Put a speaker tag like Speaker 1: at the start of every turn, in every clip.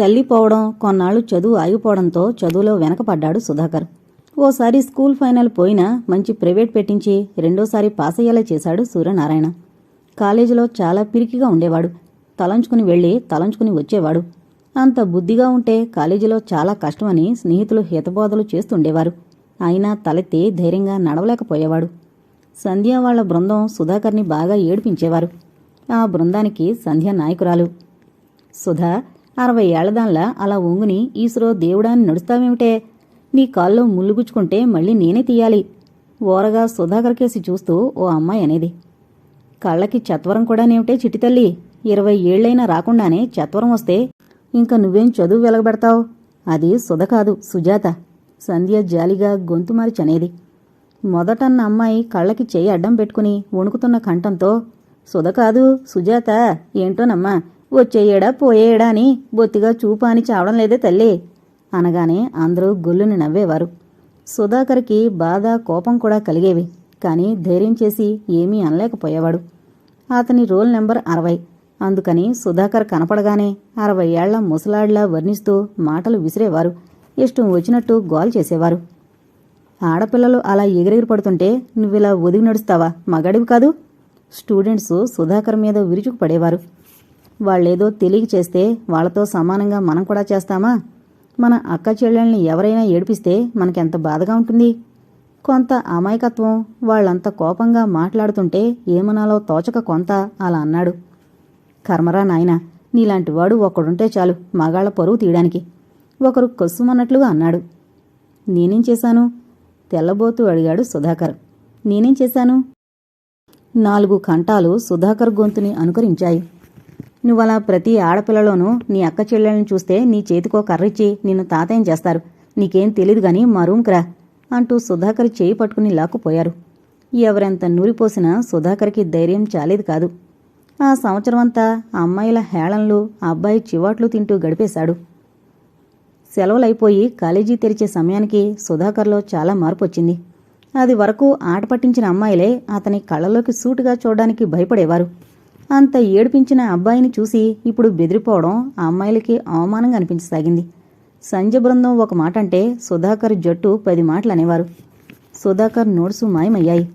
Speaker 1: తల్లి పోవడం కొన్నాళ్ళు చదువు ఆగిపోవడంతో చదువులో వెనకపడ్డాడు సుధాకర్. ఓసారి స్కూల్ ఫైనల్ పోయినా మంచి ప్రైవేట్ పెట్టించి రెండోసారి పాస్ అయ్యేలా చేశాడు సూర్యనారాయణ. కాలేజీలో చాలా పిరికిగా ఉండేవాడు. తలంచుకుని వెళ్ళి తలంచుకుని వచ్చేవాడు. అంత బుద్ధిగా ఉంటే కాలేజీలో చాలా కష్టమని స్నేహితులు హితబోధలు చేస్తుండేవారు. అయినా తలెత్తి ధైర్యంగా నడవలేకపోయేవాడు. సంధ్య వాళ్ళ బృందం సుధాకర్ని బాగా ఏడిపించేవారు. ఆ బృందానికి సంధ్య నాయకురాలు. సుధా అరవై ఏళ్ళదాన్లా అలా ఒంగుని ఈశ్వరో దేవుడాన్ని నడుస్తావేమిటే? నీ కాల్లో ముల్లుగుచ్చుకుంటే మళ్ళీ నేనే తీయాలి. ఓరగా సుధాకర్కేసి చూస్తూ ఓ అమ్మాయి అనేది. కళ్ళకి చత్వరం కూడానేమిటే చిట్టితల్లి ఇరవై ఏళ్ళైనా రాకుండానే చత్వరం వస్తే ఇంక నువ్వేం చదువు వెలగబెడతావు? అది సుధ కాదు సుజాత. సంధ్య జాలిగా గొంతు మార్చనేది మొదటన్న అమ్మాయి కళ్ళకి చేయి అడ్డం పెట్టుకుని వణుకుతున్న కంఠంతో సుధ కాదు సుజాత ఏంటోనమ్మా వచ్చేయడా పోయేయడా అని బొత్తిగా చూపా అని చావడం లేదే తల్లి అనగానే అందరూ గొల్లుని నవ్వేవారు. సుధాకర్కి బాధ కోపం కూడా కలిగేవి కానీ ధైర్యం చేసి ఏమీ అనలేకపోయేవాడు. అతని రోల్ నెంబర్ అరవై. అందుకని సుధాకర్ కనపడగానే అరవై ఏళ్ళ ముసలాడ్లా వర్ణిస్తూ మాటలు విసిరేవారు ఇష్టం వచ్చినట్టు గోల్ చేసేవారు. ఆడపిల్లలు అలా ఎగిరెగిరి పడుతుంటే నువ్విలా ఒదిగి నడుస్తావా? మగాడివి కాదు. స్టూడెంట్స్ సుధాకర్ మీద విరుచుకు పడేవారు వాళ్ళేదో తెలియక చేస్తే వాళ్ళతో సమానంగా మనం కూడా చేస్తామా? మన అక్క చెల్లెల్ని ఎవరైనా ఏడిపిస్తే మనకెంత బాధగా ఉంటుంది? కొంత అమాయకత్వం వాళ్ళంత కోపంగా మాట్లాడుతుంటే ఏమనాలో తోచక కొంత అలా అన్నాడు. కర్మరా నాయనా నీలాంటి వాడు ఒకడుంటే చాలు మగాళ్ళ పరువు తీయడానికి. ఒకరు కొస్సుమన్నట్లుగా అన్నాడు. నేనేం చేశాను? తెల్లబోతూ అడిగాడు సుధాకర్. నేనేం చేశాను? నాలుగు కంఠాలు సుధాకర్ గొంతుని అనుకరించాయి. నువ్వలా ప్రతి ఆడపిల్లలోనూ నీ అక్క చెల్లెల్ని చూస్తే నీ చేతికో కర్రిచ్చి నిన్ను తాతయ్యం చేస్తారు. నీకేం తెలీదు గాని మా రూమ్కి రా అంటూ సుధాకర్ చేయి పట్టుకుని లాక్కుపోయారు. ఎవరెంత నూరిపోసినా సుధాకర్కి ధైర్యం చాలేదు కాదు. ఆ సంవత్సరమంతా ఆ అమ్మాయిల హేళనలు ఆ అబ్బాయి చివాట్లు తింటూ గడిపేశాడు. సెలవులైపోయి కాలేజీ తెరిచే సమయానికి సుధాకర్లో చాలా మార్పు వచ్చింది అది వరకు ఆట పట్టించిన అమ్మాయిలే అతని కళ్ళలోకి సూటుగా చూడడానికి భయపడేవారు. అంత ఏడిపించిన అబ్బాయిని చూసి ఇప్పుడు బెదిరిపోవడం ఆ అమ్మాయిలకి అవమానంగా అనిపించసాగింది. సంజ బృందం ఒక మాట అంటే సుధాకర్ జట్టు పది మాటలు అనేవారు. సుధాకర్ నోట్సు మాయమయ్యాయి.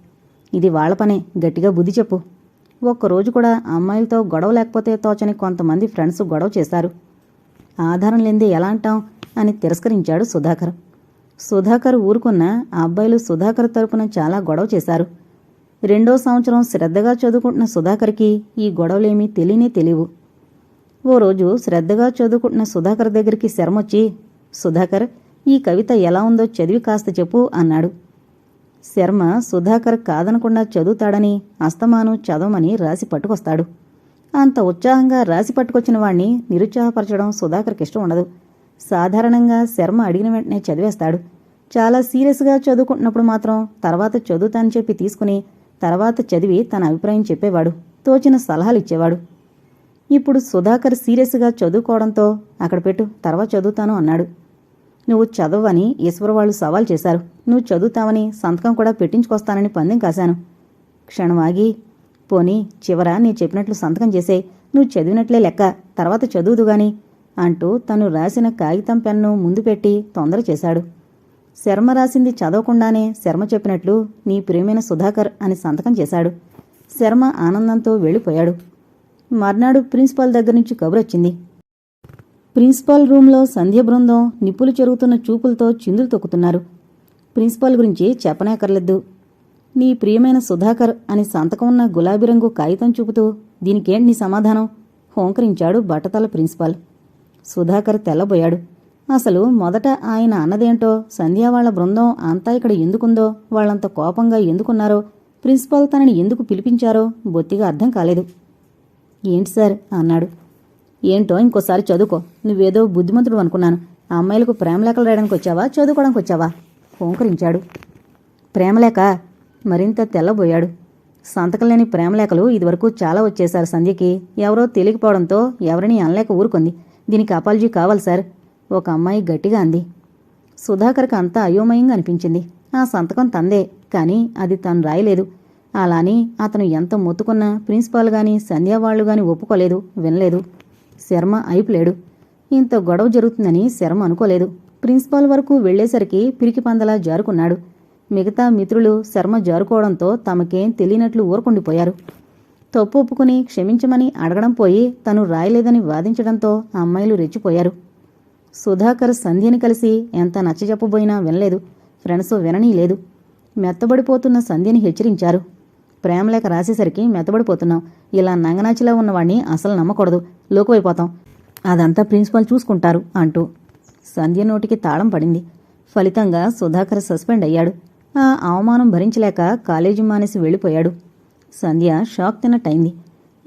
Speaker 1: ఇది వాళ్ళ పనే గట్టిగా బుద్ధి చెప్పు. ఒక్కరోజు కూడా అమ్మాయిలతో గొడవ లేకపోతే తోచని కొంతమంది ఫ్రెండ్స్ గొడవ చేశారు. ఆధారం లేనిదే ఎలా అంటాం? అని తిరస్కరించాడు సుధాకర్. సుధాకర్ ఊరుకున్న ఆ అబ్బాయిలు సుధాకర్ తరపున చాలా గొడవ చేశారు. రెండో సంవత్సరం శ్రద్ధగా చదువుకుంటున్న సుధాకర్కి ఈ గొడవలేమీ తెలియనే తెలియవు. ఓ రోజు శ్రద్ధగా చదువుకుంటున్న సుధాకర్ దగ్గరికి శరమొచ్చి సుధాకర్ ఈ కవిత ఎలా ఉందో చదివి కాస్త చెప్పు అన్నాడు. శర్మ సుధాకర్ కాదనకుండా చదువుతాడని అస్తమాను చదవమని రాసి పట్టుకొస్తాడు. అంత ఉత్సాహంగా రాసి పట్టుకొచ్చిన వాణ్ణి నిరుత్సాహపరచడం సుధాకర్కి ఇష్టం ఉండదు. సాధారణంగా శర్మ అడిగిన వెంటనే చదివేస్తాడు. చాలా సీరియస్గా చదువుకుంటున్నప్పుడు మాత్రం తర్వాత చదువుతానని చెప్పి తీసుకుని తర్వాత చదివి తన అభిప్రాయం చెప్పేవాడు తోచిన సలహాలు ఇచ్చేవాడు. ఇప్పుడు సుధాకర్ సీరియస్గా చదువుకోవడంతో అక్కడ పెట్టు తర్వాత చదువుతాను అన్నాడు. నువ్వు చదవని ఈశ్వర వాళ్ళు సవాల్ చేశారు. నువ్వు చదువుతావని సంతకం కూడా పెట్టించుకొస్తానని పందెం కాశాను. క్షణం ఆగి పోనీ చివర నీ చెప్పినట్లు సంతకం చేసే నువ్వు చదివినట్లే లెక్క. తర్వాత చదువుదుగాని అంటూ తను రాసిన కాగితం పెన్ను ముందు పెట్టి తొందర చేశాడు. శర్మ రాసింది చదవకుండానే శర్మ చెప్పినట్లు నీ ప్రియమైన సుధాకర్ అని సంతకం చేశాడు. శర్మ ఆనందంతో వెళ్ళిపోయాడు. మర్నాడు ప్రిన్సిపాల్ దగ్గర నుంచి కబురొచ్చింది. ప్రిన్సిపాల్ రూంలో సంధ్య బృందం నిప్పులు చెరుగుతున్న చూపులతో చిందులు తొక్కుతున్నారు. ప్రిన్సిపాల్ గురించి చెప్పనేకర్లేదు. నీ ప్రియమైన సుధాకర్ అని సంతకం ఉన్న గులాబీ రంగు కాగితం చూపుతూ దీనికేంటి నీ సమాధానం? హోంకరించాడు బట్టతల ప్రిన్సిపాల్. సుధాకర్ తెల్లబోయాడు. అసలు మొదట ఆయన అన్నదేంటో సంధ్యా వాళ్ళ బృందం అంతా ఇక్కడ ఎందుకుందో వాళ్ళంత కోపంగా ఎందుకున్నారో ప్రిన్సిపాల్ తనని ఎందుకు పిలిపించారో బొత్తిగా అర్థం కాలేదు. ఏంటి సార్? అన్నాడు. ఏంటో ఇంకోసారి చదువుకో. నువ్వేదో బుద్ధిమంతుడు అనుకున్నాను. అమ్మాయిలకు ప్రేమలేఖలు రాయడానికి వచ్చావా? చదువుకోవడానికి వచ్చావా? హోంకరించాడు ప్రేమలేఖ మరింత తెల్లబోయాడు. సంతకం లేని ప్రేమలేఖలు ఇదివరకు చాలా వచ్చేశారు సంధ్యకి. ఎవరో తెలియకపోవడంతో ఎవరిని అనలేక ఊరుకుంది. దీనికి అపాలజీ కావాలి సార్. ఒక అమ్మాయి గట్టిగా అంది. సుధాకర్కి అంతా అయోమయంగా అనిపించింది. ఆ సంతకం తందే కానీ అది తను రాయలేదు. అలాని అతను ఎంత మొత్తుకున్నా ప్రిన్సిపాల్ గాని సంధ్యా వాళ్ళు గాని ఒప్పుకోలేదు వినలేదు. శర్మ అయిపోలేడు. ఇంత గొడవ జరుగుతుందని శర్మ అనుకోలేదు. ప్రిన్సిపాల్ వరకు వెళ్ళేసరికి పిరికి పందలా జారుకున్నాడు. మిగతా మిత్రులు శర్మ జారుకోవడంతో తమకేం తెలియనట్లు ఊరకుండిపోయారు. తప్పు ఒప్పుకుని క్షమించమని అడగడం పోయి తను రాయలేదని వాదించడంతో ఆ అమ్మాయిలు రెచ్చిపోయారు. సుధాకర్ సంధ్యని కలిసి ఎంత నచ్చజెప్పబోయినా వినలేదు. ఫ్రెండ్స్ విననీ లేదు. మెత్తబడిపోతున్న సంధ్యని హెచ్చరించారు. ప్రేమలేఖ రాసేసరికి మెత్తబడిపోతున్నాం. ఇలా నంగనాచిలా ఉన్నవాణ్ణి అసలు నమ్మకూడదు. లోకువైపోతాం. అదంతా ప్రిన్సిపాల్ చూసుకుంటారు అంటూ సంధ్య నోటికి తాళం పడింది. ఫలితంగా సుధాకర్ సస్పెండ్ అయ్యాడు. ఆ అవమానం భరించలేక కాలేజీ మానేసి వెళ్ళిపోయాడు. సంధ్య షాక్ తిన్నట్టయింది.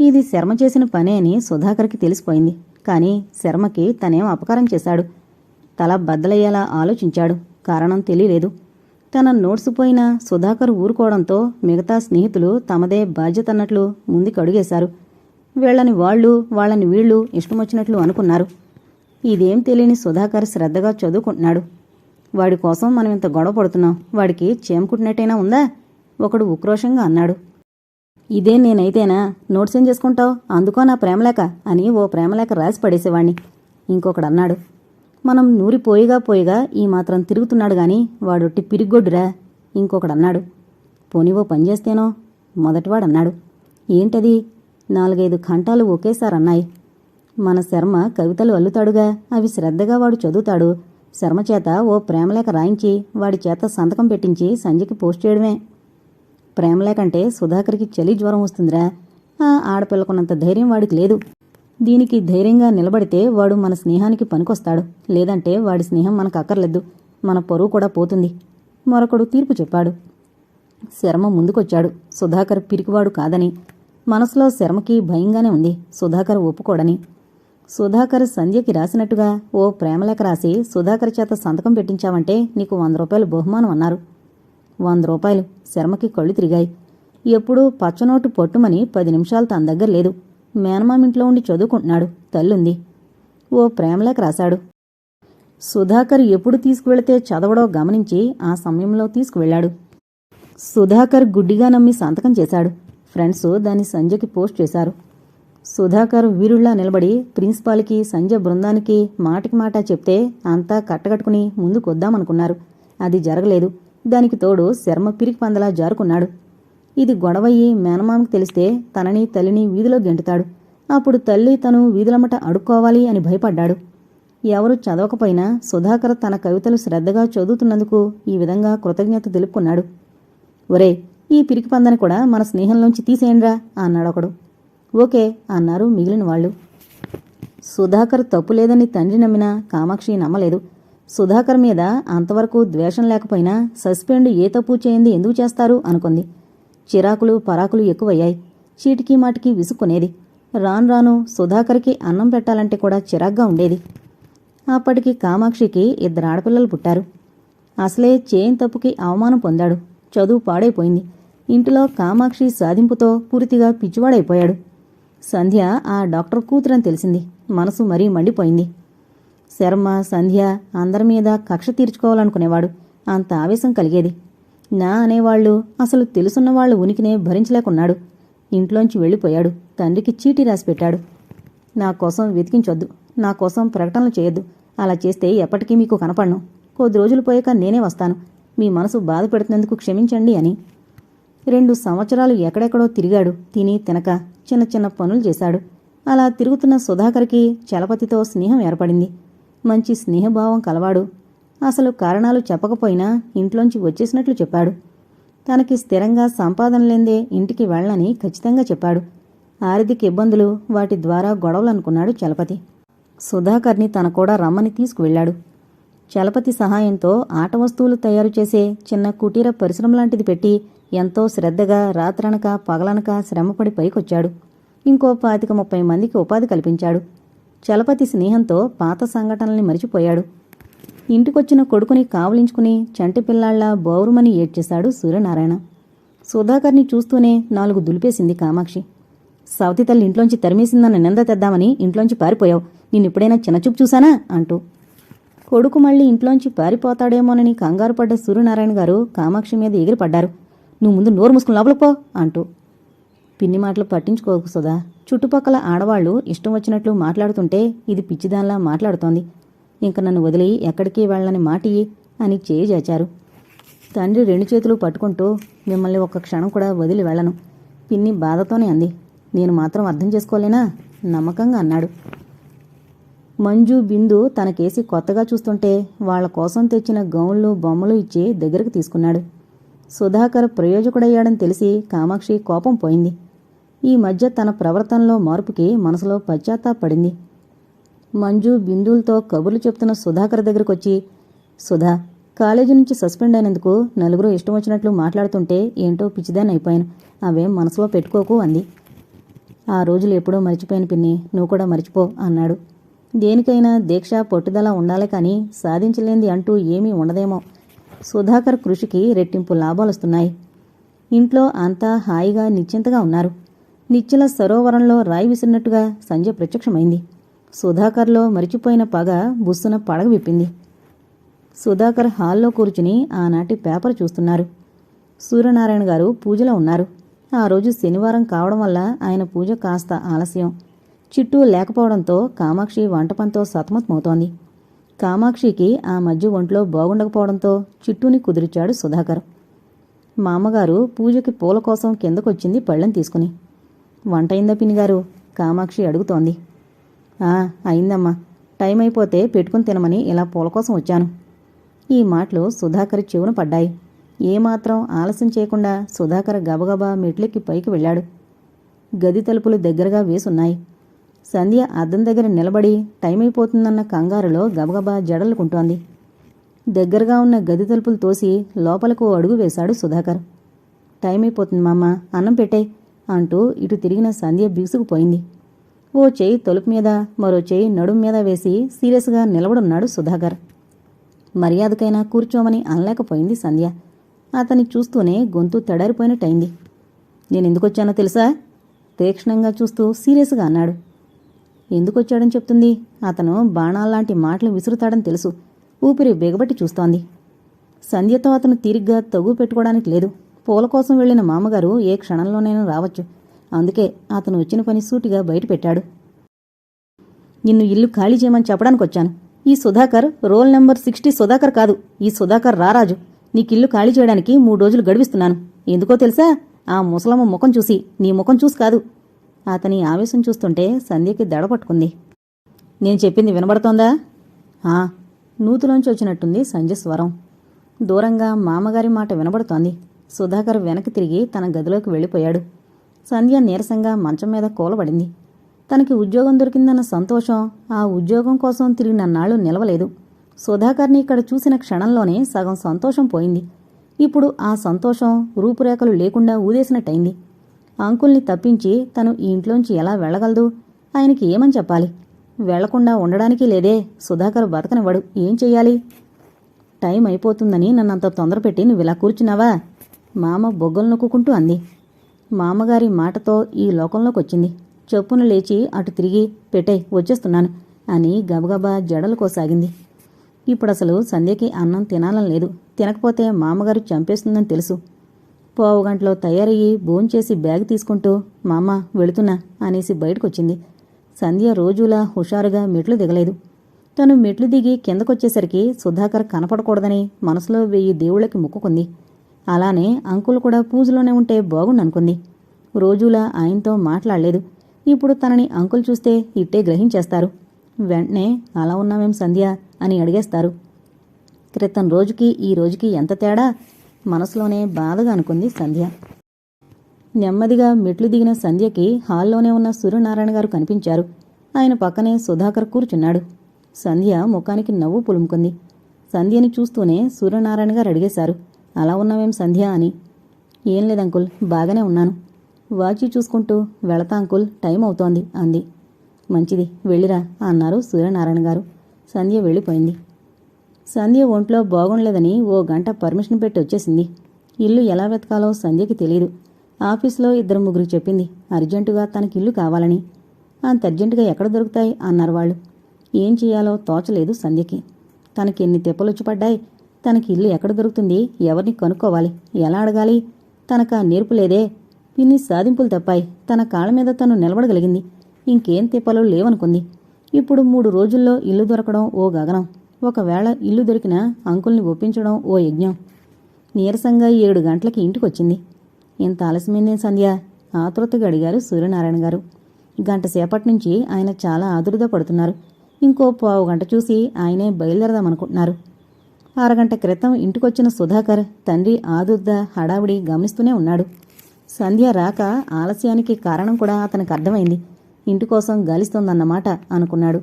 Speaker 1: ఇది శర్మ చేసిన పనే అని సుధాకర్కి తెలిసిపోయింది. కానీ శర్మకి తనేం అపకారం చేశాడు? తల బద్దలయ్యేలా ఆలోచించాడు. కారణం తెలియలేదు. తన నోట్స్ పోయిన సుధాకర్ ఊరుకోవడంతో మిగతా స్నేహితులు తమదే బాధ్యత అన్నట్లు ముందుకు అడుగేశారు వీళ్ళని వాళ్ళు వాళ్ళని వీళ్ళు ఇష్టమొచ్చినట్లు అనుకున్నారు. ఇదేం తెలియని సుధాకర్ శ్రద్ధగా చదువుకుంటున్నాడు. వాడి కోసం మనం ఇంత గొడవ పడుతున్నాం వాడికి చేమకుట్టినట్టయినా ఉందా? ఒకడు ఉక్రోషంగా అన్నాడు. ఇదే నేనైతేనా? నోట్స్ ఏం చేసుకుంటావు? అందుకో నా ప్రేమలేఖ అని ఓ ప్రేమలేఖ రాసి పడేసేవాణ్ణి. ఇంకొకడన్నాడు. మనం నూరి పోయిగా పోయిగా ఈ మాత్రం తిరుగుతున్నాడు గాని వాడొట్టి పిరిగొడ్డురా. ఇంకొకడన్నాడు. పోనివో పనిచేస్తేనో ఓ పని చేస్తేనో? అన్నాడు ఏంటది? నాలుగైదు ఖంటాలు ఒకేసారి అన్నాయి మన శర్మ కవితలు అల్లుతాడుగా. అవి శ్రద్ధగా వాడు చదువుతాడు. శర్మ చేత ఓ ప్రేమలేఖ రాయించి వాడి చేత సంతకం పెట్టించి సంజయ్కి పోస్ట్ చేయడమే. ప్రేమలేకంటే సుధాకర్కి చలి జ్వరం వస్తుందిరా. ఆ ఆడపిల్లకున్నంత ధైర్యం వాడికి లేదు. దీనికి ధైర్యంగా నిలబడితే వాడు మన స్నేహానికి పనికొస్తాడు. లేదంటే వాడి స్నేహం మనకు అక్కర్లేదు. మన పరువు కూడా పోతుంది. మరొకడు తీర్పు చెప్పాడు. శర్మ ముందుకొచ్చాడు. సుధాకర్ పిరికివాడు కాదని. మనసులో శర్మకి భయంగానే ఉంది. సుధాకర్ ఒప్పుకోడని. సుధాకర్ సంధ్యకి రాసినట్టుగా ఓ ప్రేమలేఖ రాసి సుధాకర్ చేత సంతకం పెట్టించావంటే నీకు వంద రూపాయలు బహుమానం అన్నారు. వంద రూపాయలు శర్మకి కళ్ళు తిరిగాయి. ఎప్పుడూ పచ్చనోటు పొట్టుమని పది నిమిషాలు తన దగ్గర లేదు. మేనమామింట్లో ఉండి చదువుకుంటున్నాడు తల్లుంది. ఓ ప్రేమలేఖ రాశాడు. సుధాకర్ ఎప్పుడు తీసుకువెళితే చదవడో గమనించి ఆ సమయంలో తీసుకువెళ్ళాడు. సుధాకర్ గుడ్డిగా నమ్మి సంతకం చేశాడు. ఫ్రెండ్స్ దాన్ని సంజయ్కి పోస్ట్ చేశారు. సుధాకర్ వీరుళ్ళా నిలబడి ప్రిన్సిపాల్కి సంజయ్ బృందానికి మాటికి మాట చెప్తే అంతా కట్టగట్టుకుని ముందుకొద్దామనుకున్నారు. అది జరగలేదు. దానికి తోడు శర్మ పిరికి పందలా జారుకున్నాడు. ఇది గొడవయ్యి మేనమామకు తెలిస్తే తనని తల్లిని వీధిలో గెంటుతాడు. అప్పుడు తల్లి తను వీధులమట అడుక్కోవాలి అని భయపడ్డాడు. ఎవరు చదవకపోయినా సుధాకర్ తన కవితలు శ్రద్ధగా చదువుతున్నందుకు ఈ విధంగా కృతజ్ఞత తెలుపుకున్నాడు. ఒరే ఈ పిరికి పందని కూడా మన స్నేహంలోంచి తీసేయండ్రా అన్నాడొకడు. ఓకే అన్నారు మిగిలిన వాళ్ళు. సుధాకర్ తప్పు లేదని తండ్రి నమ్మినా కామాక్షి నమ్మలేదు. సుధాకర్ మీద అంతవరకు ద్వేషం లేకపోయినా సస్పెండ్ ఏ తప్పు చేయింది ఎందుకు చేస్తారు అనుకుంది. చిరాకులు పరాకులు ఎక్కువయ్యాయి. చీటికి మాటికి విసుక్కునేది. రాను రాను సుధాకర్కి అన్నం పెట్టాలంటే కూడా చిరాగ్గా ఉండేది. అప్పటికి కామాక్షికి ఇద్దరు ఆడపిల్లలు పుట్టారు. అసలే చేయిన్ తప్పుకి అవమానం పొందాడు. చదువు పాడైపోయింది. ఇంటిలో కామాక్షి సాధింపుతో పూర్తిగా పిచ్చివాడైపోయాడు. సంధ్య ఆ డాక్టర్ కూతురని తెలిసింది. మనసు మరీ మండిపోయింది. శర్మ సంధ్య అందరి మీద కక్ష తీర్చుకోవాలనుకునేవాడు. అంత ఆవేశం కలిగేది. నా అనేవాళ్ళు అసలు తెలుసున్న వాళ్ళ ఉనికినే భరించలేకున్నాడు. ఇంట్లోంచి వెళ్ళిపోయాడు. తండ్రికి చీటీ రాసి పెట్టాడు. నా కోసం వెతికించొద్దు. నా కోసం ప్రకటనలు చేయొద్దు. అలా చేస్తే ఎప్పటికీ మీకు కనపడను. కొద్ది రోజులు పోయాక నేనే వస్తాను. మీ మనసు బాధ పెడుతున్నందుకు క్షమించండి అని. రెండు సంవత్సరాలు ఎక్కడెక్కడో తిరిగాడు. తిని తినక చిన్న చిన్న పనులు చేశాడు. అలా తిరుగుతున్న సుధాకర్కి చలపతితో స్నేహం ఏర్పడింది. మంచి స్నేహభావం కలవాడు. అసలు కారణాలు చెప్పకపోయినా ఇంట్లోంచి వచ్చేసినట్లు చెప్పాడు. తనకి స్థిరంగా సంపాదన లేందే ఇంటికి వెళ్ళని ఖచ్చితంగా చెప్పాడు. ఆర్థిక ఇబ్బందులు వాటి ద్వారా గొడవలనుకున్నాడు చలపతి. సుధాకర్ని తన కూడా రమ్మని తీసుకువెళ్ళాడు. చలపతి సహాయంతో ఆట వస్తువులు తయారు చేసే చిన్న కుటీర పరిశ్రమ లాంటిది పెట్టి ఎంతో శ్రద్ధగా రాత్రనక పగలనక శ్రమపడి పైకొచ్చాడు. ఇంకో పాతిక ముప్పై మందికి ఉపాధి కల్పించాడు. చలపతి స్నేహంతో పాత సంఘటనల్ని మరిచిపోయాడు. ఇంటికొచ్చిన కొడుకుని కావలించుకుని చంటి పిల్లాళ్ళ బౌరుమని ఏడ్చేశాడు సూర్యనారాయణ. సుధాకర్ని చూస్తూనే నాలుగు దులిపేసింది కామాక్షి. సవతి తల్లి ఇంట్లోంచి తరిమేసిందన్న నింద తెద్దామని ఇంట్లోంచి పారిపోయావు. నిన్నెప్పుడైనా చిన్నచూపు చూశానా? అంటూ. కొడుకు మళ్ళీ ఇంట్లోంచి పారిపోతాడేమోనని కంగారు పడ్డ సూర్యనారాయణ గారు కామాక్షి మీద ఎగిరిపడ్డారు. నువ్వు ముందు నోరు మూసుకుని లోపలికి పో అంటూ. పిన్ని మాటలు పట్టించుకోకు సుధా. చుట్టుపక్కల ఆడవాళ్ళు ఇష్టం వచ్చినట్లు మాట్లాడుతుంటే ఇది పిచ్చిదాన్లా మాట్లాడుతోంది. ఇంక నన్ను వదిలి ఎక్కడికి వెళ్ళని మాటియి అని చేయిజాచారు తండ్రి రెండు చేతులు పట్టుకుంటూ మిమ్మల్ని ఒక్క క్షణం కూడా వదిలి వెళ్ళను. పిన్ని బాధతోనే అంది. నేను మాత్రం అర్థం చేసుకోలేనా? నమ్మకంగా అన్నాడు. మంజు బిందు తనకేసి కొత్తగా చూస్తుంటే వాళ్ళ కోసం తెచ్చిన గౌన్లు బొమ్మలు ఇచ్చి దగ్గరకు తీసుకున్నాడు. సుధాకర్ ప్రయోజకుడయ్యాడని తెలిసి కామాక్షి కోపం పోయింది. ఈ మధ్య తన ప్రవర్తనలో మార్పుకి మనసులో పశ్చాత్తాపడింది. మంజు బిందులతో కబుర్లు చెప్తున్న సుధాకర్ దగ్గరకొచ్చి సుధా కాలేజీ నుంచి సస్పెండ్ అయినందుకు నలుగురు ఇష్టం వచ్చినట్లు మాట్లాడుతుంటే ఏంటో పిచ్చిదాన్ని అయిపోయాను. అవేం మనసులో పెట్టుకోకు అంది. ఆ రోజులు ఎప్పుడో మర్చిపోయిన పిన్ని నువ్వు కూడా మర్చిపో అన్నాడు. దేనికైనా దీక్ష పట్టుదల ఉండాలి కానీ సాధించలేంది అంటూ ఏమీ ఉండదేమో. సుధాకర్ కృషికి రెట్టింపు లాభాలొస్తున్నాయి. ఇంట్లో అంతా హాయిగా నిశ్చింతగా ఉన్నారు. నిశ్చల సరోవరంలో రాయి విసిరినట్టుగా సంజయ్ ప్రత్యక్షమైంది. సుధాకర్లో మరిచిపోయిన పగ బుస్సున పడగ విప్పింది. సుధాకర్ హాల్లో కూర్చుని ఆనాటి పేపర్ చూస్తున్నారు. సూర్యనారాయణ గారు పూజలో ఉన్నారు. ఆ రోజు శనివారం కావడం వల్ల ఆయన పూజ కాస్త ఆలస్యం. చిట్టూ లేకపోవడంతో కామాక్షి వంటపంతో సతమతమవుతోంది. కామాక్షికి ఆ మధ్య ఒంట్లో బాగుండకపోవడంతో చిట్టూని కుదిరిచాడు సుధాకర్. మామగారు పూజకి పూల కోసం కిందకొచ్చింది పళ్ళెం తీసుకుని. వంట అయిందా పినిగారు కామాక్షి అడుగుతోంది. ఆ అయిందమ్మా. టైం అయిపోతే పెట్టుకుని తినమని ఇలా పూల కోసం వచ్చాను. ఈ మాటలు సుధాకర్ చెవున పడ్డాయి. ఏమాత్రం ఆలస్యం చేయకుండా సుధాకర్ గబగబా మెట్లెక్కి పైకి వెళ్ళాడు. గది తలుపులు దగ్గరగా వేసున్నాయి. సంధ్య అద్దం దగ్గర నిలబడి టైం అయిపోతుందన్న కంగారులో గబగబా జడలుకుంటోంది దగ్గరగా ఉన్న గది తలుపులు తోసి లోపలకు అడుగు వేశాడు సుధాకర్. టైం అయిపోతుంది మామ అన్నం పెట్టే అంటూ ఇటు తిరిగిన సంధ్య బిగుసుకుపోయింది. ఓ చేయి తలుపు మీద మరో చేయి నడుం మీద వేసి సీరియస్గా నిలబడున్నాడు సుధాకర్. మర్యాదకైనా కూర్చోమని అనలేకపోయింది సంధ్య. అతన్ని చూస్తూనే గొంతు తడారిపోయినట్టయింది. నేనెందుకొచ్చానో తెలుసా? తీక్షణంగా చూస్తూ సీరియస్గా అన్నాడు. ఎందుకొచ్చాడని చెప్తుంది? అతను బాణాల్లాంటి మాటలు విసురుతాడని తెలుసు. ఊపిరి బిగబట్టి చూస్తోంది. సంధ్యతో అతను తీరిగ్గా తగు పెట్టుకోవడానికి లేదు. పూల కోసం వెళ్ళిన మామగారు ఏ క్షణంలోనైనా రావచ్చు. అందుకే అతను వచ్చిన పని సూటిగా బయటపెట్టాడు నిన్ను ఇల్లు ఖాళీ చేయమని చెప్పడానికి వచ్చాను. ఈ Sudhakar roll number sixty Sudhakar కాదు. ఈ సుధాకర్ రారాజు. నీకిల్లు ఖాళీ చేయడానికి మూడు రోజులు గడివిస్తున్నాను. ఎందుకో తెలుసా? ఆ ముసలమ్మ ముఖం చూసి నీ ముఖం చూసి కాదు. అతని ఆవేశం చూస్తుంటే సంధ్యకి దడ పట్టుకుంది. నేను చెప్పింది వినబడుతోందా? ఆ నూతులోంచి వచ్చినట్టుంది సంజయ్ స్వరం. దూరంగా మామగారి మాట వినబడుతోంది. సుధాకర్ వెనక్కి తిరిగి తన గదిలోకి వెళ్ళిపోయాడు. సంధ్య నీరసంగా మంచం మీద కూలబడింది. తనకి ఉద్యోగం దొరికిందన్న సంతోషం ఆ ఉద్యోగం కోసం తిరిగిన నాళ్ళు నిలవలేదు. సుధాకర్ని ఇక్కడ చూసిన క్షణంలోనే సగం సంతోషం పోయింది. ఇప్పుడు ఆ సంతోషం రూపురేఖలు లేకుండా ఊదేసినట్టయింది. అంకుల్ని తప్పించి తను ఈ ఇంట్లోంచి ఎలా వెళ్ళగలదు? ఆయనకి ఏమని చెప్పాలి? వెళ్ళకుండా ఉండడానికి లేదే. సుధాకర్ బతకనివ్వడు ఏం చెయ్యాలి? టైం అయిపోతుందని నన్నంత తొందరపెట్టి నువ్వు ఇలా కూర్చున్నావా? మామ బొగ్గలు నొక్కుంటూ అంది. మామగారి మాటతో ఈ లోకంలోకి వచ్చింది చెప్పున లేచి అటు తిరిగి పెట్టే వచ్చేస్తున్నాను అని గబగబా జడలు కోసాగింది ఇప్పుడసలు సంధ్యకి అన్నం తినాలని లేదు. తినకపోతే మామగారు చంపేస్తుందని తెలుసు. పావు గంటలో తయారయ్యి భోంచేసి బ్యాగ్ తీసుకుంటూ మామ వెళుతున్నా అనేసి బయటకొచ్చింది. సంధ్య రోజులా హుషారుగా మెట్లు దిగలేదు. తను మెట్లు దిగి కిందకొచ్చేసరికి సుధాకర్ కనపడకూడదని మనసులో వెయ్యి దేవుళ్ళకి మొక్కుకుంది. అలానే అంకుల్ కూడా పూజలోనే ఉంటే బాగుండనుకుంది. రోజులా ఆయనతో మాట్లాడలేదు. ఇప్పుడు తనని అంకుల్ చూస్తే ఇట్టే గ్రహించేస్తారు. వెంటనే అలా ఉన్నామేం సంధ్య? అని అడిగేస్తారు. క్రితం రోజుకి ఈ రోజుకి ఎంత తేడా? మనసులోనే బాధగా అనుకుంది సంధ్య. నెమ్మదిగా మెట్లు దిగిన సంధ్యకి హాల్లోనే ఉన్న సూర్యనారాయణ గారు కనిపించారు. ఆయన పక్కనే సుధాకర్ కూర్చున్నాడు. సంధ్య ముఖానికి నవ్వు పులుముకుంది. సంధ్యని చూస్తూనే సూర్యనారాయణ గారు అడిగేశారు. అలా ఉన్నావేం సంధ్య అని. ఏం లేదు అంకుల్ బాగానే ఉన్నాను. వాచి చూసుకుంటూ వెళతా అంకుల్ టైం అవుతోంది అంది. మంచిది వెళ్ళిరా అన్నారు సూర్యనారాయణ గారు. సంధ్య వెళ్ళిపోయింది. సంధ్య ఒంట్లో బాగుండలేదని ఓ గంట పర్మిషన్ పెట్టి వచ్చేసింది. ఇల్లు ఎలా వెతకాలో సంధ్యకి తెలియదు ఆఫీస్లో ఇద్దరు ముగ్గురు చెప్పింది అర్జెంటుగా తనకి ఇల్లు కావాలని. అంత అర్జెంటుగా ఎక్కడ దొరుకుతాయి? అన్నారు వాళ్ళు. ఏం చేయాలో తోచలేదు సంధ్యకి. తనకి ఎన్ని తెప్పలొచ్చి పడ్డాయి? తనకి ఇల్లు ఎక్కడ దొరుకుతుంది? ఎవరిని కనుక్కోవాలి? ఎలా అడగాలి? తనకు ఆ నేర్పు లేదే. ఇన్ని సాధింపులు తప్పాయి. తన కాళ్ళ మీద తను నిలబడగలిగింది. ఇంకేం తిప్పలు లేవనుకుంది. ఇప్పుడు మూడు రోజుల్లో ఇల్లు దొరకడం ఓ గగనం. ఒకవేళ ఇల్లు దొరికినా అంకుల్ని ఒప్పించడం ఓ యజ్ఞం. నీరసంగా ఏడు గంటలకి ఇంటికొచ్చింది. ఇంత ఆలస్యమైందే సంధ్య? ఆతృతగా అడిగారు సూర్యనారాయణ గారు. గంట సేపటి నుంచి ఆయన చాలా ఆదురుగా పడుతున్నారు ఇంకో పావు గంట చూసి ఆయనే బయలుదేరదామనుకుంటున్నారు. అరగంట క్రితం ఇంటికొచ్చిన సుధాకర్ తండ్రి ఆదుర్ద హడావిడి గమనిస్తూనే ఉన్నాడు. సంధ్య రాక ఆలస్యానికి కారణం కూడా అతనికి అర్థమైంది. ఇంటి కోసం గాలిస్తోందన్నమాట అనుకున్నాడు.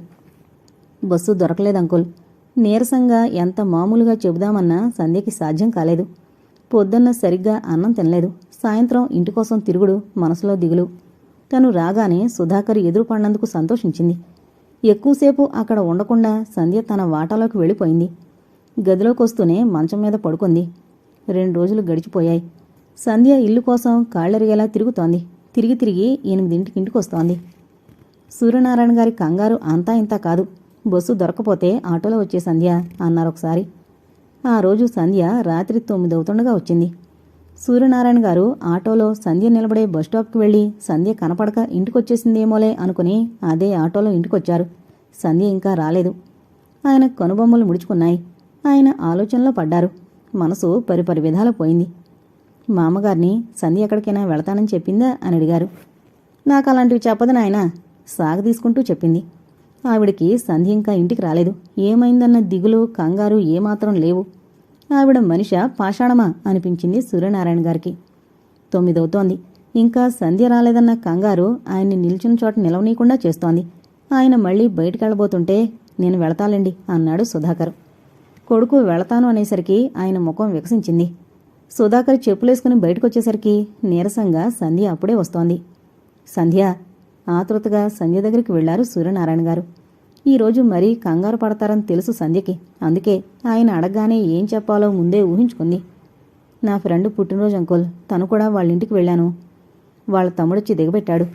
Speaker 1: బస్సు దొరకలేదు అంకుల్. నీరసంగా ఎంత మామూలుగా చెబుదామన్నా సంధ్యకి సాధ్యం కాలేదు. పొద్దున్న సరిగ్గా అన్నం తినలేదు. సాయంత్రం ఇంటి కోసం తిరుగుడు మనసులో దిగులు. తను రాగానే సుధాకర్ ఎదురుపడినందుకు సంతోషించింది. ఎక్కువసేపు అక్కడ ఉండకుండా సంధ్య తన వాటాలోకి వెళ్ళిపోయింది. గదిలోకి వస్తూనే మంచం మీద పడుకుంది. రెండు రోజులు గడిచిపోయాయి. సంధ్య ఇల్లు కోసం కాళ్ళెరిగేలా తిరుగుతోంది. తిరిగి తిరిగి ఎనిమిదింటికి ఇంటికి వస్తోంది సూర్యనారాయణ గారి కంగారు అంతా ఇంతా కాదు. బస్సు దొరకపోతే ఆటోలో వచ్చే సంధ్య అన్నారు ఒకసారి. ఆ రోజు సంధ్య రాత్రి తొమ్మిది అవుతుండగా వచ్చింది. సూర్యనారాయణ గారు ఆటోలో సంధ్య నిలబడే బస్టాప్కి వెళ్ళి సంధ్య కనపడక ఇంటికొచ్చేసిందేమోలే అనుకుని అదే ఆటోలో ఇంటికొచ్చారు. సంధ్య ఇంకా రాలేదు. ఆయన కనుబొమ్మలు ముడుచుకున్నాయి. ఆయన ఆలోచనలో పడ్డారు. మనసు పరిపరి విధాల పోయింది. మామగారిని సంధి ఎక్కడికైనా వెళతానని చెప్పిందా? అని అడిగారు. నాకు అలాంటివి చెప్పదు ఆయన సాగ తీసుకుంటూ చెప్పింది. ఆవిడకి సంధి ఇంకా ఇంటికి రాలేదు. ఏమైందన్న దిగులు కంగారు ఏమాత్రం లేవు. ఆవిడ మనిష పాషాణమా? అనిపించింది సూర్యనారాయణ గారికి. తొమ్మిదవుతోంది. ఇంకా సంధ్య రాలేదన్న కంగారు ఆయన్ని నిల్చున్న చోట నిలవనీయకుండా చేస్తోంది. ఆయన మళ్ళీ బయటికెళ్ళబోతుంటే నేను వెళతాలండి అన్నాడు సుధాకర్. కొడుకు వెళతాను అనేసరికి ఆయన ముఖం వికసించింది. సుధాకర్ చెప్పులేసుకుని బయటకొచ్చేసరికి నీరసంగా సంధ్య అప్పుడే వస్తోంది. సంధ్య ఆతృతగా సంధ్య దగ్గరికి వెళ్ళారు సూర్యనారాయణ గారు. ఈరోజు మరీ కంగారు పడతారని తెలుసు సంధ్యకి. అందుకే ఆయన అడగగానే ఏం చెప్పాలో ముందే ఊహించుకుంది. నా ఫ్రెండ్ పుట్టినరోజు అంకుల్ తను కూడా వాళ్ళ ఇంటికి వెళ్ళాను. వాళ్ళ తమ్ముడొచ్చి దిగబెట్టాడు.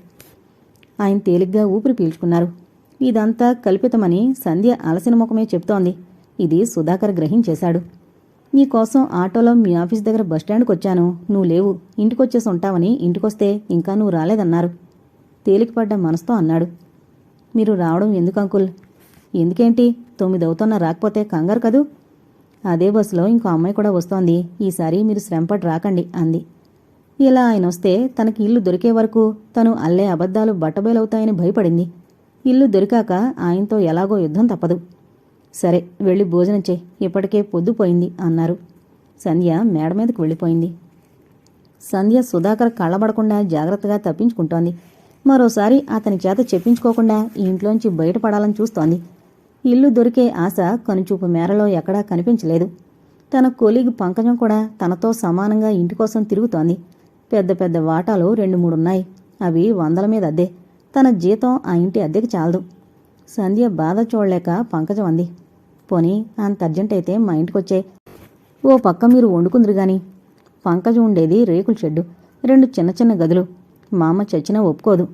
Speaker 1: ఆయన తేలిగ్గా ఊపిరి పీల్చుకున్నారు. ఇదంతా కల్పితమని సంధ్య అలసిన ముఖమే చెప్తోంది. ఇది సుధాకర్ గ్రహించేశాడు. నీకోసం ఆటోలో మీ ఆఫీస్ దగ్గర బస్టాండ్కి వచ్చాను నువ్వు లేవు. ఇంటికొచ్చేసి ఉంటావని ఇంటికొస్తే ఇంకా నువ్వు రాలేదన్నారు. తేలికపడ్డ మనసుతో అన్నాడు. మీరు రావడం ఎందుకు అంకుల్? ఎందుకేంటి? తొమ్మిది అవుతున్నా రాకపోతే కంగారు కదూ? అదే బస్సులో ఇంకో అమ్మాయి కూడా వస్తోంది. ఈసారి మీరు శ్రమపడి రాకండి అంది. ఇలా ఆయన వస్తే తనకి ఇల్లు దొరికే వరకు తను అల్లే అబద్ధాలు బట్టబయలవుతాయని భయపడింది. ఇల్లు దొరికాక ఆయనతో ఎలాగో యుద్ధం తప్పదు. సరే వెళ్ళి భోజనం చేయి. ఇప్పటికే పొద్దుపోయింది అన్నారు. సంధ్య మేడ మీదకి వెళ్ళిపోయింది. సంధ్య సుధాకర్ కళ్ళబడకుండా జాగ్రత్తగా తప్పించుకుంటోంది. మరోసారి అతని చేత చెప్పించుకోకుండా ఈ ఇంట్లోంచి బయటపడాలని చూస్తోంది. ఇల్లు దొరికే ఆశ కనుచూపు మేరలో ఎక్కడా కనిపించలేదు. తన కొలీగ్ పంకజం కూడా తనతో సమానంగా ఇంటి కోసం తిరుగుతోంది. పెద్ద పెద్ద వాటాలు రెండు మూడున్నాయి. అవి వందల మీద అద్దె. తన జీతం ఆ ఇంటి అద్దెకి చాలదు. సంధ్య బాధ చూడలేక పంకజం అంది. పోనీ అంత అర్జెంట్ అయితే మా ఇంటికొచ్చే ఓ పక్క మీరు వండుకుందరు గాని. పంకజ ఉండేది రేకుల షెడ్డు రెండు చిన్న చిన్న గదులు. మా అమ్మ చచ్చినా ఒప్పుకోదు.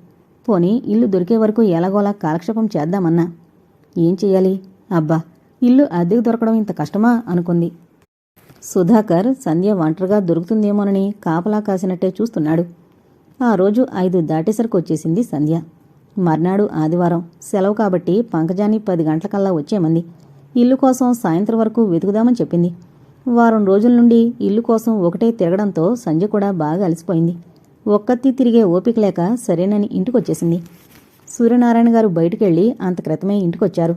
Speaker 1: పోనీ ఇల్లు దొరికే వరకు ఎలాగోలా కాలక్షేపం చేద్దామన్నా. ఏం చెయ్యాలి? అబ్బా ఇల్లు అద్దెకు దొరకడం ఇంత కష్టమా? అనుకుంది. సుధాకర్ సంధ్య ఒంటరిగా దొరుకుతుందేమోనని కాపలా కాసినట్టే చూస్తున్నాడు. ఆ రోజు ఐదు దాటేసరికి వచ్చేసింది సంధ్య. మర్నాడు ఆదివారం సెలవు కాబట్టి పంకజాన్ని పది గంటలకల్లా వచ్చేమంది. ఇల్లు కోసం సాయంత్రం వరకు వెతుకుదామని చెప్పింది. వారం రోజుల నుండి ఇల్లు కోసం ఒకటే తిరగడంతో సంధ్య కూడా బాగా అలసిపోయింది. ఒక్కత్తి తిరిగే ఓపిక లేక సరేనని ఇంటికొచ్చేసింది. సూర్యనారాయణ గారు బయటికెళ్ళి అంత క్రితమే ఇంటికొచ్చారు.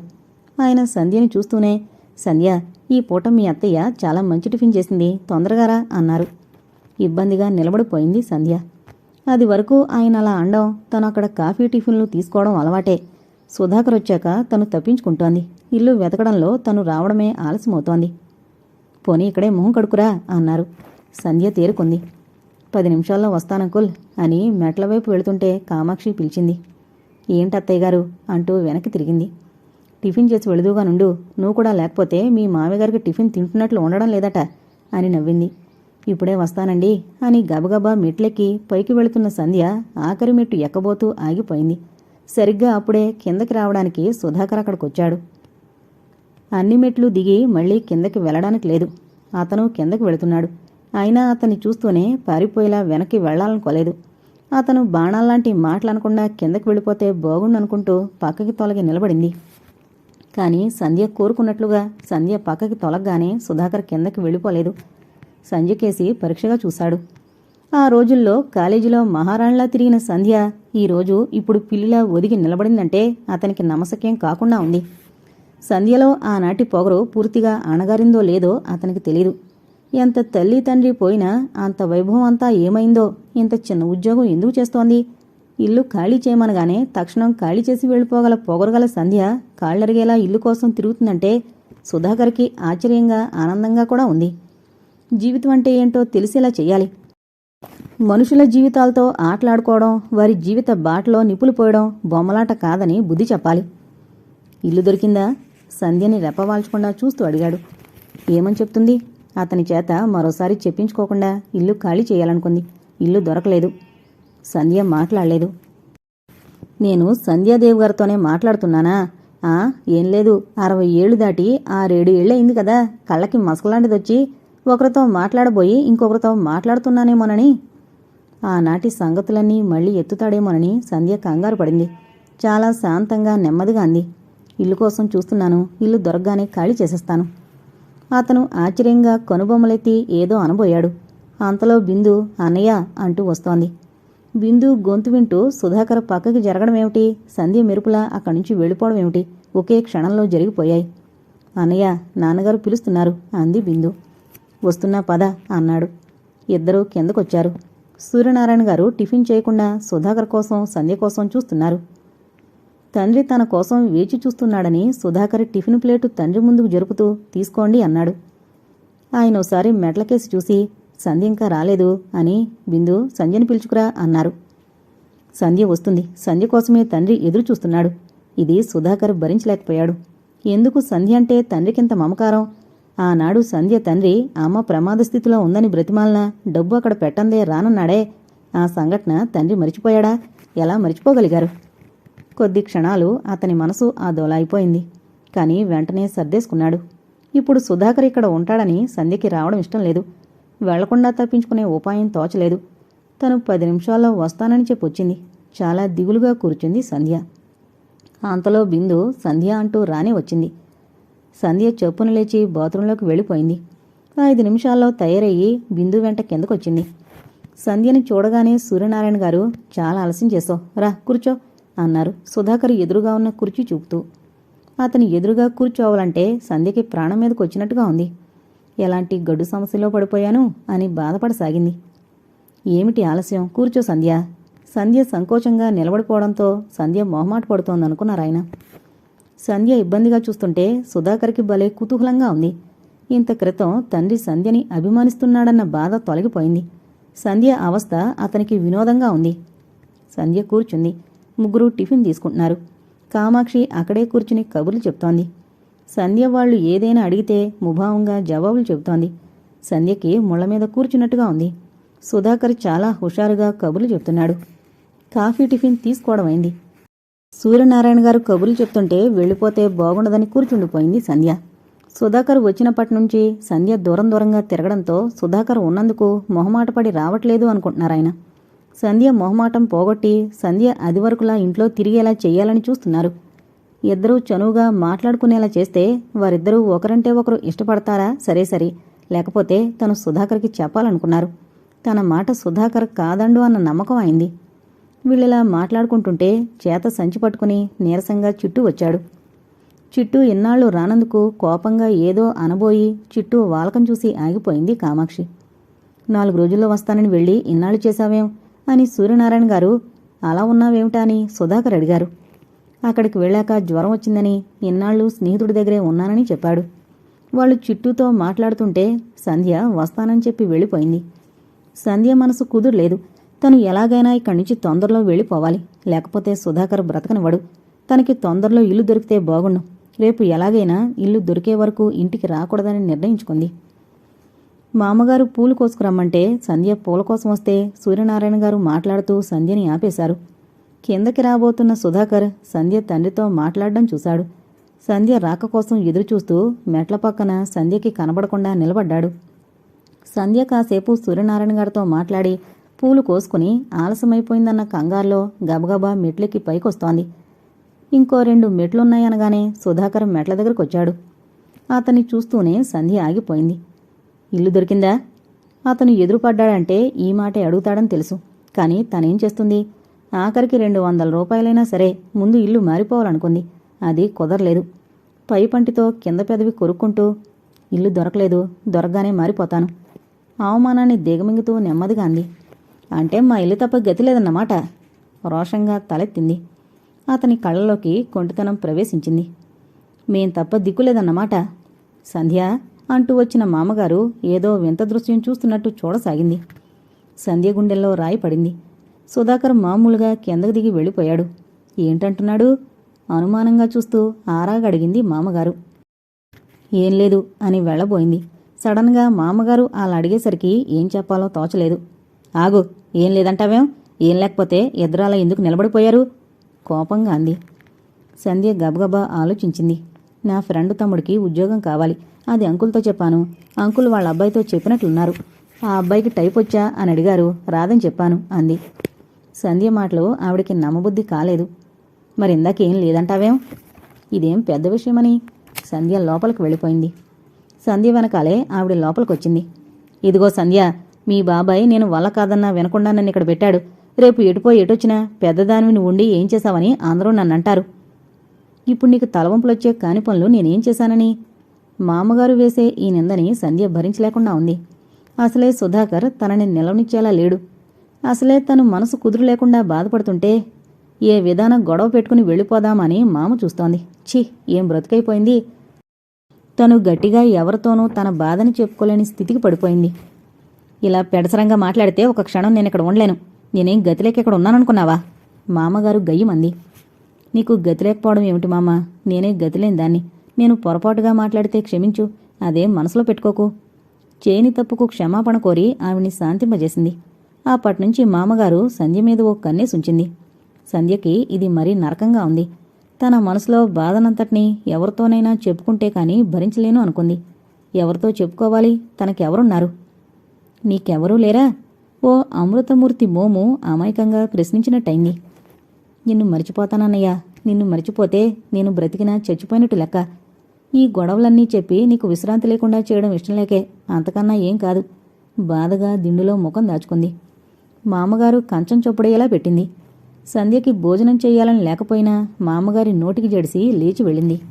Speaker 1: ఆయన సంధ్యని చూస్తూనే సంధ్య ఈ పూట మీ అత్తయ్య చాలా మంచి టిఫిన్ చేసింది తొందరగారా అన్నారు. ఇబ్బందిగా నిలబడిపోయింది సంధ్య. అది వరకు ఆయన అలా అండం తను అక్కడ కాఫీ టిఫిన్లు తీసుకోవడం అలవాటే. సుధాకర్ వచ్చాక తను తప్పించుకుంటోంది. ఇల్లు వెతకడంలో తను రావడమే ఆలస్యమవుతోంది. పోనీ ఇక్కడే మొహం కడుకురా అన్నారు. సంధ్య తేరుకుంది. పది నిమిషాల్లో వస్తానంకుల్ అని మెట్ల వైపు వెళుతుంటే కామాక్షి పిలిచింది. ఏంటత్తయ్య గారు అంటూ వెనక్కి తిరిగింది. టిఫిన్ చేసి వెళుదుగా నుండు నువ్వు కూడా లేకపోతే మీ మామగారికి టిఫిన్ తింటున్నట్లు ఉండడం లేదట అని నవ్వింది. ఇప్పుడే వస్తానండి అని గబగబా మెట్లెక్కి పైకి వెళుతున్న సంధ్య ఆఖరి మెట్టు ఎక్కబోతూ ఆగిపోయింది. సరిగ్గా అప్పుడే కిందకి రావడానికి సుధాకర్ అక్కడికొచ్చాడు. అన్ని మెట్లు దిగి మళ్ళీ కిందకి వెళ్ళడానికి లేదు. అతను కిందకి వెళుతున్నాడు. అయినా అతన్ని చూస్తూనే పారిపోయేలా వెనక్కి వెళ్ళాలనుకోలేదు అతను బాణాల్లాంటి మాటలనకుండా కిందకి వెళ్ళిపోతే బాగుండనుకుంటూ పక్కకి తొలగి నిలబడింది. కానీ సంధ్య కోరుకున్నట్లుగా సంధ్య పక్కకి తొలగగానే సుధాకర్ కిందకి వెళ్ళిపోలేదు. సంధ్య కేసి పరీక్షగా చూశాడు. ఆ రోజుల్లో కాలేజీలో మహారాణిలా తిరిగిన సంధ్య ఈరోజు ఇప్పుడు పిల్లిలా ఒదిగి నిలబడిందంటే అతనికి నమసక్యం కాకుండా ఉంది. సంధ్యలో ఆనాటి పొగరు పూర్తిగా అణగారిందో లేదో అతనికి తెలియదు ఎంత తల్లి తండ్రి పోయినా అంత వైభవం అంతా ఏమైందో ఇంత చిన్న ఉద్యోగం ఎందుకు చేస్తోంది? ఇల్లు ఖాళీ చేయమనగానే తక్షణం ఖాళీ చేసి వెళ్ళిపోగల పొగరగల సంధ్య కాళ్ళరిగేలా ఇల్లు కోసం తిరుగుతుందంటే సుధాకర్కి ఆశ్చర్యంగా ఆనందంగా కూడా ఉంది. జీవితం అంటే ఏంటో తెలిసేలా చేయాలి మనుషుల జీవితాలతో ఆటలాడుకోవడం వారి జీవిత బాటలో నిప్పులు పోయడం బొమ్మలాట కాదని బుద్ధి చెప్పాలి. ఇల్లు దొరికిందా? సంధ్యని రెప్పవాల్చకుండా చూస్తూ అడిగాడు. ఏమని చెప్తుంది? అతని చేత మరోసారి చెప్పించుకోకుండా ఇల్లు ఖాళీ చేయాలనుకుంది. ఇల్లు దొరకలేదు. సంధ్య మాట్లాడలేదు. నేను సంధ్యాదేవి గారితోనే మాట్లాడుతున్నానా? ఆ ఏం లేదు. అరవై ఏళ్ళు దాటి ఆరేడు ఏళ్ళయింది కదా. కళ్ళకి మసకలాంటిది వచ్చి ఒకరితో మాట్లాడబోయి ఇంకొకరితో మాట్లాడుతున్నానేమోనని. ఆనాటి సంగతులన్నీ మళ్ళీ ఎత్తుతాడేమోనని సంధ్య కంగారు పడింది. చాలా శాంతంగా నెమ్మదిగా అంది. ఇల్లు కోసం చూస్తున్నాను. ఇల్లు దొరకగానే ఖాళీ చేసేస్తాను. అతను ఆశ్చర్యంగా కనుబొమ్మలెత్తి ఏదో అనబోయాడు. అంతలో బిందు అన్నయ్య అంటూ వస్తోంది. బిందు గొంతు వింటూ సుధాకర్ పక్కకి జరగడమేమిటి సంధ్య మెరుపులా అక్కడి నుంచి వెళ్ళిపోవడం ఏమిటి? ఒకే క్షణంలో జరిగిపోయాయి. అన్నయ్య నాన్నగారు పిలుస్తున్నారు అంది బిందు. వస్తున్నా పద అన్నాడు. ఇద్దరూ కిందకొచ్చారు. సూర్యనారాయణ గారు టిఫిన్ చేయకుండా సుధాకర్ కోసం సంధ్య కోసం చూస్తున్నారు. తండ్రి తన కోసం వేచి చూస్తున్నాడని సుధాకర్ టిఫిన్ ప్లేటు తండ్రి ముందుకు జరుపుతూ తీసుకోండి అన్నాడు. ఆయన ఒకసారి మెట్లకేసి చూసి సంధ్య ఇంకా రాలేదు అని బిందు సంధ్యని పిలుచుకురా అన్నారు. సంధ్య వస్తుంది. సంధ్య కోసమే తండ్రి ఎదురు చూస్తున్నాడు. ఇది సుధాకర్ భరించలేకపోయాడు. ఎందుకు సంధ్య అంటే తండ్రికింత మమకారం? ఆనాడు సంధ్య తండ్రి అమ్మ ప్రమాద స్థితిలో ఉందని బ్రతిమాలన డబ్బు అక్కడ పెట్టందే రానన్నాడే. ఆ సంఘటన తండ్రి మరిచిపోయాడా? ఎలా మరిచిపోగలిగారు? కొద్ది క్షణాలు అతని మనసు ఆ దోల కానీ వెంటనే సర్దేసుకున్నాడు. ఇప్పుడు సుధాకర్ ఇక్కడ ఉంటాడని సంధ్యకి రావడం ఇష్టం లేదు. వెళ్ళకుండా తప్పించుకునే ఉపాయం తోచలేదు. తను పది నిమిషాల్లో వస్తానని చెప్పొచ్చింది చాలా దిగులుగా కూర్చుంది సంధ్య. అంతలో బిందు సంధ్య అంటూ రానే వచ్చింది. సంధ్య చెప్పున లేచి బాత్రూంలోకి వెళ్ళిపోయింది. ఐదు నిమిషాల్లో తయారయ్యి బిందు వెంట కిందకొచ్చింది. సంధ్యని చూడగానే సూర్యనారాయణ గారు చాలా ఆలస్యం చేసావు రా కూర్చో. అన్నారు. సుధాకర్ ఎదురుగా ఉన్న కుర్చీ చూపుతూ అతని ఎదురుగా కూర్చోవాలంటే సంధ్యకి ప్రాణం మీదకి వచ్చినట్టుగా ఉంది. ఎలాంటి గడ్డు సమస్యలో పడిపోయాను అని బాధపడసాగింది. ఏమిటి ఆలస్యం? కూర్చో సంధ్య. సంధ్య సంకోచంగా నిలబడిపోవడంతో సంధ్య మొహమాట పడుతోందనుకున్నారాయన సంధ్య ఇబ్బందిగా చూస్తుంటే సుధాకర్కి భలే కుతూహలంగా ఉంది. ఇంత క్రితం తండ్రి సంధ్యని అభిమానిస్తున్నాడన్న బాధ తొలగిపోయింది. సంధ్య అవస్థ అతనికి వినోదంగా ఉంది. సంధ్య కూర్చుంది. ముగ్గురు టిఫిన్ తీసుకుంటున్నారు. కామాక్షి అక్కడే కూర్చుని కబుర్లు చెప్తోంది. సంధ్య వాళ్ళు ఏదైనా అడిగితే ముభావంగా జవాబులు చెబుతోంది. సంధ్యకి ముళ్ళ మీద కూర్చున్నట్టుగా ఉంది. సుధాకర్ చాలా హుషారుగా కబుర్లు చెప్తున్నాడు. కాఫీ టిఫిన్ తీసుకోవడం అయింది. సూర్యనారాయణ గారు కబుర్లు చెప్తుంటే వెళ్ళిపోతే బాగుండదని కూర్చుండిపోయింది సంధ్య. సుధాకర్ వచ్చినప్పటి నుంచి సంధ్య దూరం దూరంగా తిరగడంతో సుధాకర్ ఉన్నందుకు మొహమాటపడి రావట్లేదు అనుకుంటున్నారాయన సంధ్య మొహమాటం పోగొట్టి సంధ్య అది వరకులా ఇంట్లో తిరిగేలా చేయాలని చూస్తున్నారు. ఇద్దరూ చనువుగా మాట్లాడుకునేలా చేస్తే వారిద్దరూ ఒకరంటే ఒకరు ఇష్టపడతారా? సరే సరే. లేకపోతే తను సుధాకర్కి చెప్పాలనుకున్నారు. తన మాట సుధాకర్ కాదండు అన్న నమ్మకం అయింది. వీళ్ళిలా మాట్లాడుకుంటుంటే చేత సంచి పట్టుకుని నీరసంగా చిట్టూ వచ్చాడు. చిట్టు ఇన్నాళ్ళు రానందుకు కోపంగా ఏదో అనబోయి చిట్టు వాలకం చూసి ఆగిపోయింది కామాక్షి. నాలుగు రోజుల్లో వస్తానని వెళ్ళి ఇన్నాళ్ళు చేశావేం? అని సూర్యనారాయణ గారు అలా ఉన్నావేమిటా అని సుధాకర్ అడిగారు. అక్కడికి వెళ్ళాక జ్వరం వచ్చిందని ఇన్నాళ్ళు స్నేహితుడి దగ్గరే ఉన్నానని చెప్పాడు. వాళ్ళు చిట్టుతో మాట్లాడుతుంటే సంధ్య వస్తానని చెప్పి వెళ్ళిపోయింది. సంధ్య మనసు కుదురలేదు. తను ఎలాగైనా ఇక్కడి నుంచి తొందరలో వెళ్ళిపోవాలి. లేకపోతే సుధాకర్ బ్రతకనివ్వడు. తనకి తొందరలో ఇల్లు దొరికితే బాగుండు. రేపు ఎలాగైనా ఇల్లు దొరికే వరకు ఇంటికి రాకూడదని నిర్ణయించుకుంది. మామగారు పూలు కోసుకురమ్మంటే సంధ్య పూల కోసం వస్తే సూర్యనారాయణ గారు మాట్లాడుతూ సంధ్యని ఆపేశారు. కిందకి రాబోతున్న సుధాకర్ సంధ్య తండ్రితో మాట్లాడడం చూశాడు. సంధ్య రాక కోసం ఎదురుచూస్తూ మెట్ల పక్కన సంధ్యకి కనబడకుండా నిలబడ్డాడు. సంధ్య కాసేపు సూర్యనారాయణ గారితో మాట్లాడి పూలు కోసుకుని ఆలస్యమైపోయిందన్న కంగారులో గబగబా మెట్లెక్కి పైకొస్తోంది. ఇంకో రెండు మెట్లున్నాయనగానే సుధాకర్ మెట్ల దగ్గరకొచ్చాడు. అతన్ని చూస్తూనే సంధ్య ఆగిపోయింది. ఇల్లు దొరికిందా? అతను ఎదురుపడ్డాడంటే ఈ మాటే అడుగుతాడని తెలుసు. కానీ తనేం చేస్తుంది? ఆఖరికి రెండు వందల రూపాయలైనా సరే ముందు ఇల్లు మారిపోవాలనుకుంది. అది కుదరలేదు. పై పంటితో కింద పెదవి కొరుక్కుంటూ ఇల్లు దొరకలేదు దొరకగానే మారిపోతాను. అవమానాన్ని దిగమింగుతూ నెమ్మదిగా అంది. అంటే మా ఇల్లు తప్ప గతి లేదన్నమాట. రోషంగా తలెత్తింది. అతని కళ్ళలోకి కొంటితనం ప్రవేశించింది. మేం తప్ప దిక్కులేదన్నమాట సంధ్య అంటూ వచ్చిన మామగారు ఏదో వింత దృశ్యం చూస్తున్నట్టు చూడసాగింది. సంధ్య గుండెల్లో రాయి పడింది. సుధాకర్ మామూలుగా కిందకు దిగి వెళ్ళిపోయాడు. ఏంటంటున్నాడు? అనుమానంగా చూస్తూ ఆరాగడిగింది మామగారు. ఏం లేదు అని వెళ్ళబోయింది. సడన్గా మామగారు అలా అడిగేసరికి ఏం చెప్పాలో తోచలేదు. ఆగు ఏం లేదంటావేం? ఏం లేకపోతే ఎదురాల ఎందుకు నిలబడిపోయారు? కోపంగా అంది. సంధ్య గబగబా ఆలోచించింది. నా ఫ్రెండ్ తమ్ముడికి ఉద్యోగం కావాలి. అది అంకుల్తో చెప్పాను. అంకుల్ వాళ్ళ అబ్బాయితో చెప్పినట్లున్నారు. ఆ అబ్బాయికి టైప్ వచ్చా అని అడిగారు. రాదని చెప్పాను అంది. సంధ్య మాటలు ఆవిడికి నమ్మబుద్ధి కాలేదు. మరి ఇందాకేం లేదంటావేం? ఇదేం పెద్ద విషయమని? సంధ్య లోపలికి వెళ్ళిపోయింది. సంధ్య వెనకాలే ఆవిడ లోపలికొచ్చింది. ఇదిగో సంధ్య మీ బాబాయ్ నేను వల్ల కాదన్నా వినకుండా నన్ను ఇక్కడ పెట్టాడు. రేపు ఎటుపోయి ఎటొచ్చినా పెద్దదానివి నువ్వు ఉండి ఏం చేశావని అందరూ నన్ను అంటారు ఇప్పుడు నీకు తలవంపులొచ్చే కాని పనులు నేనేం చేశానని? మామగారు వేసే ఈ నిందని సంధ్య భరించలేకుండా ఉంది. అసలే సుధాకర్ తనని నిలవనిచ్చేలా లేడు. అసలే తను మనసు కుదురు లేకుండా బాధపడుతుంటే ఏ విధానం గొడవ పెట్టుకుని వెళ్ళిపోదామని మామ చూస్తోంది. ఛీ ఏం బ్రతుకైపోయింది? తను గట్టిగా ఎవరితోనూ తన బాధని చెప్పుకోలేని స్థితికి పడిపోయింది. ఇలా పెడసరంగా మాట్లాడితే ఒక క్షణం నేను ఇక్కడ ఉండలేను. నేనేం గతిలేక ఇక్కడ ఉన్నాననుకున్నావా మామగారు గయ్యమంది. నీకు గతి లేకపోవడం ఏమిటి మామా? నేనే గతిలేని దాన్ని. నేను పొరపాటుగా మాట్లాడితే క్షమించు. అదేం మనసులో పెట్టుకోకు. చేని తప్పుకు క్షమాపణ కోరి ఆవిడ్ని శాంతింపజేసింది. అప్పటినుంచి మామగారు సంధ్య మీద ఓ కన్నేసుంచింది సంధ్యకి ఇది మరీ నరకంగా ఉంది. తన మనసులో బాధనంతటినీ ఎవరితోనైనా చెప్పుకుంటే కానీ భరించలేను అనుకుంది. ఎవరితో చెప్పుకోవాలి? తనకెవరున్నారు? నీకెవరూ లేరా? ఓ అమృతమూర్తి మోము అమాయకంగా ప్రశ్నించినట్టయింది. నిన్ను మర్చిపోతానన్నయ్యా. నిన్ను మర్చిపోతే నేను బ్రతికినా చచ్చిపోయినట్టు లెక్క. ఈ గొడవలన్నీ చెప్పి నీకు విశ్రాంతి లేకుండా చేయడం ఇష్టం లేకే అంతకన్నా ఏం కాదు. బాధగా దిండులో ముఖం దాచుకుంది. మామగారు కంచం చొప్పుడయ్యేలా పెట్టింది. సంధ్యకి భోజనం చేయాలని లేకపోయినా మామగారి నోటికి జడిసి లేచి వెళ్ళింది.